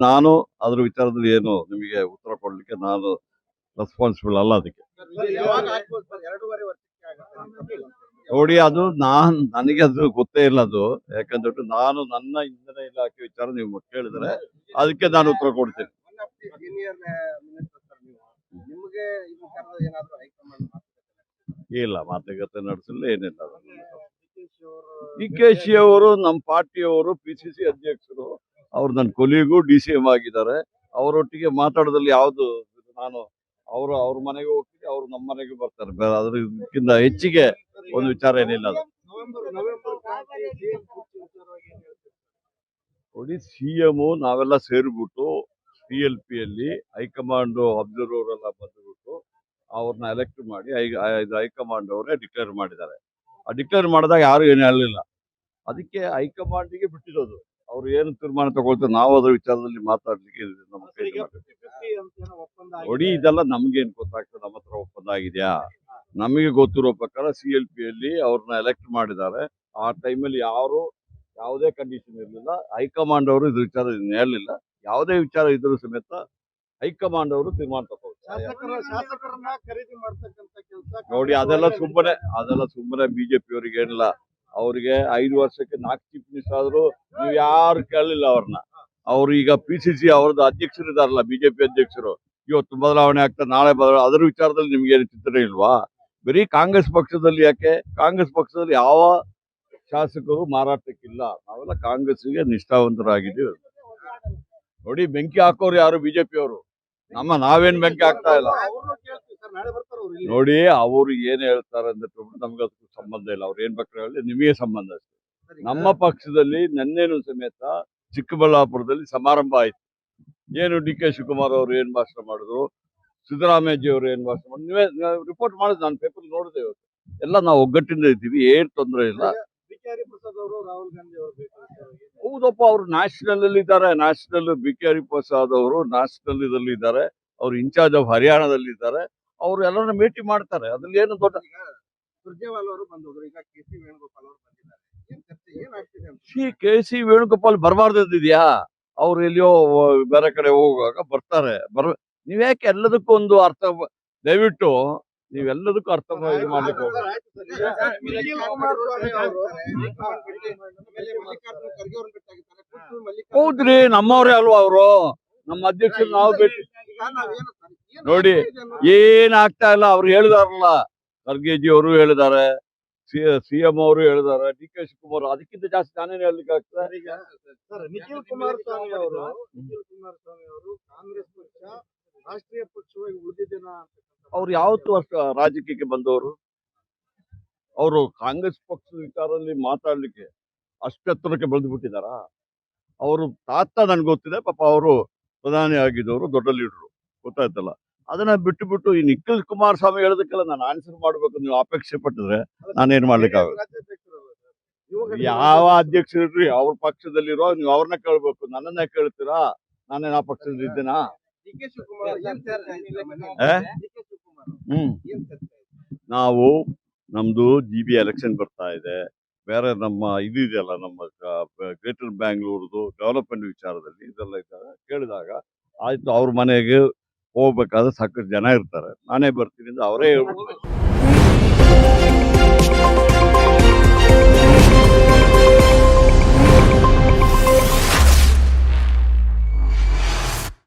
ನಾನು ಅದ್ರ ವಿಚಾರದಲ್ಲಿ ಏನು ನಿಮಗೆ ಉತ್ತರ ಕೊಡ್ಲಿಕ್ಕೆ ನಾನು ರೆಸ್ಪಾನ್ಸಿಬಲ್ ಅಲ್ಲ ಅದಕ್ಕೆ. ನೋಡಿ, ಅದು ನಾನ್, ನನಗೆ ಅದು ಗೊತ್ತೇ ಇಲ್ಲ ಅದು. ಯಾಕಂದ್ರೆ ನಾನು ನನ್ನ ಇಂಧನ ಇಲಾಖೆ ವಿಚಾರ ನೀವು ಕೇಳಿದ್ರೆ ಅದಕ್ಕೆ ನಾನು ಉತ್ತರ ಕೊಡ್ತೇನೆ. ಇಲ್ಲ, ಮಾತುಕತೆ ನಡೆಸಲು ಏನಿಲ್ಲ ಡಿ ಕೆ ಶಿ ಅವರು, ನಮ್ಮ ಪಾರ್ಟಿಯವರು, ಪಿ ಸಿ ಸಿ ಅಧ್ಯಕ್ಷರು, ಅವ್ರು ನನ್ನ ಕೊಲಿಗೂ, ಡಿ ಸಿ ಎಂ ಆಗಿದ್ದಾರೆ. ಅವರೊಟ್ಟಿಗೆ ಮಾತಾಡೋದ್ರಲ್ಲಿ ಯಾವುದು ನಾನು ಅವರು ಅವ್ರ ಮನೆಗೆ ಹೋಗ್ತೀವಿ ಅವ್ರು ನಮ್ಮ ಮನೆಗೆ ಬರ್ತಾರೆ. ಬೇರೆ ಅದಕ್ಕಿಂತ ಹೆಚ್ಚಿಗೆ ಒಂದು ವಿಚಾರ ಏನಿಲ್ಲ ಅದು. ನೋಡಿ, ಸಿ ಎಂ ನಾವೆಲ್ಲ ಸೇರಿಬಿಟ್ಟು ಪಿ ಎಲ್ ಪಿ ಅಲ್ಲಿ ಹೈಕಮಾಂಡ್ ಅಬ್ಸರ್ವರ್ ಎಲ್ಲ ಬಂದ್ಬಿಟ್ಟು ಅವ್ರನ್ನ ಎಲೆಕ್ಟ್ ಮಾಡಿ ಹೈಕಮಾಂಡ್ ಅವರೇ ಡಿಕ್ಲೇರ್ ಮಾಡಿದ್ದಾರೆ. ಡಿಕ್ಲೇರ್ ಮಾಡಿದಾಗ ಯಾರು ಏನು ಹೇಳಲಿಲ್ಲ ಅದಕ್ಕೆ ಹೈಕಮಾಂಡಿಗೆ ಬಿಟ್ಟಿರೋದು. ಅವ್ರು ಏನು ತೀರ್ಮಾನ ತಗೊಳ್ತಾರೆ ನಾವು ಅದ್ರ ವಿಚಾರದಲ್ಲಿ ಮಾತಾಡ್ಲಿಕ್ಕೆ ಒಡಿ ನಮ್ಮ. ಫಿಫ್ಟಿ ಫಿಫ್ಟಿ ಅಂತ ಏನೋ. ಇದೆಲ್ಲ ಗೊತ್ತಾಗ್ತದೆ ನಮ್ಮ ಹತ್ರ ಒಪ್ಪಂದ ಆಗಿದೆಯಾ? ನಮಗೆ ಗೊತ್ತಿರೋ ಪ್ರಕಾರ ಸಿ ಎಲ್ ಪಿ ಅಲ್ಲಿ ಅವ್ರನ್ನ ಎಲೆಕ್ಟ್ ಮಾಡಿದ್ದಾರೆ. ಆ ಟೈಮಲ್ಲಿ ಯಾರು ಯಾವುದೇ ಕಂಡೀಷನ್ ಇರಲಿಲ್ಲ. ಹೈಕಮಾಂಡ್ ಅವರು ಇದ್ರ ವಿಚಾರ ಹೇಳಲಿಲ್ಲ. ಯಾವುದೇ ವಿಚಾರ ಇದ್ರೂ ಸಮೇತ ಹೈಕಮಾಂಡ್ ಅವರು ತೀರ್ಮಾನ ಶಾಸಕರನ್ನ ಖರೀದಿ ಮಾಡ್ತಕ್ಕಂತ ಕೆಲಸ ನೋಡಿ ಅದೆಲ್ಲ ಸುಮ್ಮನೆ ಅದೆಲ್ಲ ಸುಮ್ಮನೆ ಬಿಜೆಪಿ ಅವ್ರಿಗೆ ಏನಿಲ್ಲ. ಅವ್ರಿಗೆ ಐದು ವರ್ಷಕ್ಕೆ ನಾಲ್ಕು ಚೀಫ್ ಮಿನಿಸ್ಟರ್ ಆದ್ರು ನೀವು ಯಾರು ಕೇಳಲಿಲ್ಲ ಅವ್ರನ್ನ. ಅವ್ರು ಈಗ ಪಿ ಸಿ ಸಿ ಅವ್ರದ್ದು ಅಧ್ಯಕ್ಷರು ಇದಾರಲ್ಲ ಬಿಜೆಪಿ ಅಧ್ಯಕ್ಷರು. ಇವತ್ತು ಬದಲಾವಣೆ ಆಗ್ತದೆ ನಾಳೆ ಬದಲಾವಣೆ ಅದರ ವಿಚಾರದಲ್ಲಿ ನಿಮ್ಗೆ ಏನು ಚಿಂತನೆ ಇಲ್ವಾ? ಬರೀ ಕಾಂಗ್ರೆಸ್ ಪಕ್ಷದಲ್ಲಿ ಯಾಕೆ? ಕಾಂಗ್ರೆಸ್ ಪಕ್ಷದಲ್ಲಿ ಯಾವ ಶಾಸಕರು ಮಾರಾಟಕ್ಕಿಲ್ಲ? ನಾವೆಲ್ಲ ಕಾಂಗ್ರೆಸ್ಗೆ ನಿಷ್ಠಾವಂತರಾಗಿದ್ದೀವಿ. ನೋಡಿ ಬೆಂಕಿ ಹಾಕೋರು ಯಾರು? ಬಿಜೆಪಿ ಅವರು. ನಮ್ಮ ನಾವೇನ್ ಬೆಂಕಿ ಆಗ್ತಾ ಇಲ್ಲ. ನೋಡಿ ಅವರು ಏನ್ ಹೇಳ್ತಾರೆ ಅಂತ ನಮ್ಗೆ ಅದಕ್ಕೂ ಸಂಬಂಧ ಇಲ್ಲ. ಅವ್ರು ಏನ್ ಬೇಕಾದ್ರೆ ಹೇಳಿ ನಿಮಗೆ ಸಂಬಂಧ ಅಷ್ಟೇ. ನಮ್ಮ ಪಕ್ಷದಲ್ಲಿ ನನ್ನೇನು ಸಮೇತ ಚಿಕ್ಕಬಳ್ಳಾಪುರದಲ್ಲಿ ಸಮಾರಂಭ ಆಯ್ತು. ಏನು ಡಿ ಕೆ ಶಿವಕುಮಾರ್ ಅವರು ಏನ್ ಭಾಷಣ ಮಾಡಿದ್ರು ಸಿದ್ದರಾಮಯ್ಯಜಿ ಅವರು ಏನ್ ಭಾಷಣ ಮಾಡಿದ್ರು ನೀವೇ ರಿಪೋರ್ಟ್ ಮಾಡಿದ್ ನಾನು ಪೇಪರ್ ನೋಡಿದೆ ಇವತ್ತು. ಎಲ್ಲ ನಾವು ಒಗ್ಗಟ್ಟಿಂದ ಇದ್ದೀವಿ ಏನ್ ತೊಂದರೆ ಇಲ್ಲ. ರಾಹುಲ್ ಗಾಂಧಿ ಅವರು ಹೌದಪ್ಪ ಅವರು ನ್ಯಾಷನಲ್ ಅಲ್ಲಿ ಇದ್ದಾರೆ ನ್ಯಾಷನಲ್ ಬಿ ಕೆ ಹರಿಪ್ರಸಾದ್ ಅವರು ನ್ಯಾಷನಲ್ ಇದರಲ್ಲಿ ಇದ್ದಾರೆ ಅವ್ರು ಇನ್ಚಾರ್ಜ್ ಆಫ್ ಹರಿಯಾಣದಲ್ಲಿ ಇದ್ದಾರೆ ಅವ್ರು ಎಲ್ಲರನ್ನ ಭೇಟಿ ಮಾಡ್ತಾರೆ. ಅದ್ರಲ್ಲಿ ಏನು ದೊಡ್ಡ ಸುರ್ಜೇವಾಲ್ ಅವರು ಬಂದೋದ್ರು. ಈಗ ಕೆ ಸಿ ವೇಣುಗೋಪಾಲ್ ಅವರು ಬಂದಿದ್ದಾರೆ. ಕೆ ಸಿ ವೇಣುಗೋಪಾಲ್ ಬರಬಾರ್ದಿದ್ಯಾ ಅವ್ರು ಎಲ್ಲಿಯೋ ಬೇರೆ ಕಡೆ ಹೋಗುವಾಗ ಬರ್ತಾರೆ. ಬರ್ ನೀವ್ಯಾಕೆ ಎಲ್ಲದಕ್ಕೂ ಒಂದು ಅರ್ಥ ದಯವಿಟ್ಟು ನೀವೆಲ್ಲದಕ್ಕೂ ಅರ್ಥ ಇದು ಹೌದ್ರಿ ನಮ್ಮವ್ರೇ ಅಲ್ವಾ ಅವರು? ನಮ್ಮ ಅಧ್ಯಕ್ಷರು ನಾವು ಭೇಟಿ ನೋಡಿ, ಏನ್ ಆಗ್ತಾ ಇಲ್ಲ ಅವ್ರು ಹೇಳಿದಾರಲ್ಲ. ಖರ್ಗೆಜಿ ಅವರು ಹೇಳಿದ್ದಾರೆ ಸಿ ಎಂ ಅವರು ಹೇಳಿದ್ದಾರೆ ಡಿ ಕೆ ಶಿವಕುಮಾರ್ ಅದಕ್ಕಿಂತ ಜಾಸ್ತಿ ನಾನೇನು ಹೇಳಲಿಕ್ಕೆ ಆಗ್ತದೆ? ನಿಖಿಲ್ ಕುಮಾರಸ್ವಾಮಿ ಅವರು ನಿಖಿಲ್ ಕುಮಾರಸ್ವಾಮಿ ಅವರು ಕಾಂಗ್ರೆಸ್ ರಾಷ್ಟ್ರೀಯ ಪಕ್ಷವಾಗಿ ಉಳಿದಿದ್ದೇನ ಅವ್ರು ಯಾವತ್ತು ಅಷ್ಟು ರಾಜಕೀಯಕ್ಕೆ ಬಂದವರು? ಅವರು ಕಾಂಗ್ರೆಸ್ ಪಕ್ಷದ ವಿಚಾರದಲ್ಲಿ ಮಾತಾಡ್ಲಿಕ್ಕೆ ಅಷ್ಟೆತ್ತರಕ್ಕೆ ಬೆಳೆದು ಬಿಟ್ಟಿದಾರ ಅವರು ತಾತ ನನ್ಗೆ ಗೊತ್ತಿದೆ ಪಾಪ ಅವರು ಪ್ರಧಾನಿ ಆಗಿದ್ದವರು ದೊಡ್ಡ ಲೀಡರು. ಗೊತ್ತಾಯ್ತಲ್ಲ? ಅದನ್ನ ಬಿಟ್ಟು ಬಿಟ್ಟು ಈ ನಿಖಿಲ್ ಕುಮಾರಸ್ವಾಮಿ ಹೇಳೋದಕ್ಕೆಲ್ಲ ನಾನು ಆನ್ಸರ್ ಮಾಡ್ಬೇಕು ನೀವು ಅಪೇಕ್ಷೆ ಪಟ್ಟಿದ್ರೆ ನಾನೇನ್ ಮಾಡ್ಲಿಕ್ಕೆ ಇವಾಗ ಯಾವ ಅಧ್ಯಕ್ಷರು ಅವ್ರ ಪಕ್ಷದಲ್ಲಿರೋ ನೀವು ಅವ್ರನ್ನ ಕೇಳ್ಬೇಕು ನನ್ನನ್ನ ಕೇಳ್ತೀರಾ? ನಾನೇನ್ ಆ ಪಕ್ಷದಲ್ಲಿ ಇದ್ದೇನಾ? ಹ್ಮ್. ನಾವು ನಮ್ದು ಜಿ ಬಿ ಎಲೆಕ್ಷನ್ ಬರ್ತಾ ಇದೆ. ಬೇರೆ ನಮ್ಮ ಇದು ಇದೆಯಲ್ಲ ನಮ್ಮ ಗ್ರೇಟರ್ ಬ್ಯಾಂಗ್ಳೂರ್ದು ಡೆವಲಪ್ಮೆಂಟ್ ವಿಚಾರದಲ್ಲಿ ಇದೆಲ್ಲ ಇದ್ದಾಗ ಕೇಳಿದಾಗ ಆಯ್ತು ಅವ್ರ ಮನೆಗೆ ಹೋಗ್ಬೇಕಾದ್ರೆ ಸಾಕಷ್ಟು ಜನ ಇರ್ತಾರೆ. ನಾನೇ ಬರ್ತೀನಿ ಅಂತ ಅವರೇ ಹೇಳ್ಬಿಟ್ಟು